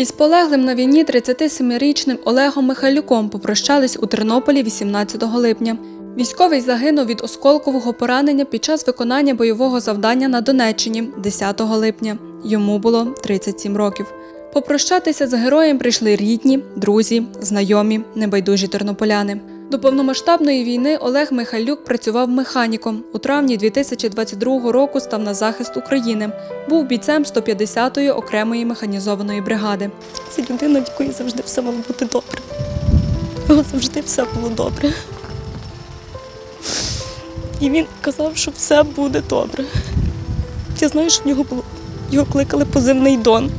Із полеглим на війні 37-річним Олегом Михайлюком попрощались у Тернополі 18 липня. Військовий загинув від осколкового поранення під час виконання бойового завдання на Донеччині 10 липня. Йому було 37 років. Попрощатися з героєм прийшли рідні, друзі, знайомі, небайдужі тернополяни. До повномасштабної війни Олег Михайлюк працював механіком. У травні 2022 року став на захист України. Був бійцем 150-ї окремої механізованої бригади. Це людина, якої завжди все мало бути добре. Завжди все було добре. І він казав, що все буде добре. Я знаю, що в нього було. Його кликали позивний Дон.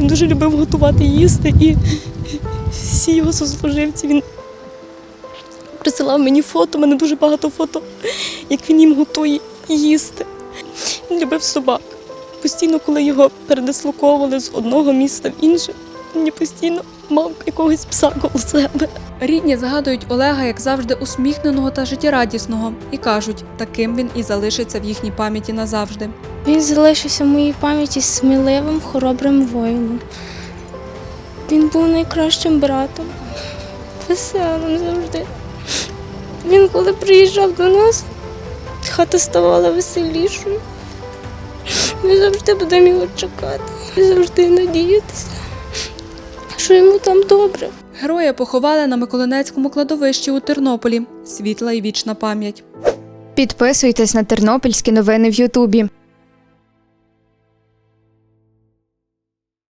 Він дуже любив готувати їсти і всі його сослуживці він присилав мені фото, у мене дуже багато фото, як він їм готує їсти. Він любив собак. Постійно, коли його передислоковували з одного міста в інше, він постійно мав якогось пса коло себе. Рідні згадують Олега як завжди усміхненого та життєрадісного і кажуть, таким він і залишиться в їхній пам'яті назавжди. Він залишився в моїй пам'яті сміливим, хоробрим воїном. Він був найкращим братом, веселим завжди. Він, коли приїжджав до нас, хата ставала веселішою. Ми завжди будемо його чекати, і завжди надіятися, що йому там добре. Героя поховали на Миколинецькому кладовищі у Тернополі. Світла і вічна пам'ять. Підписуйтесь на тернопільські новини в Ютубі.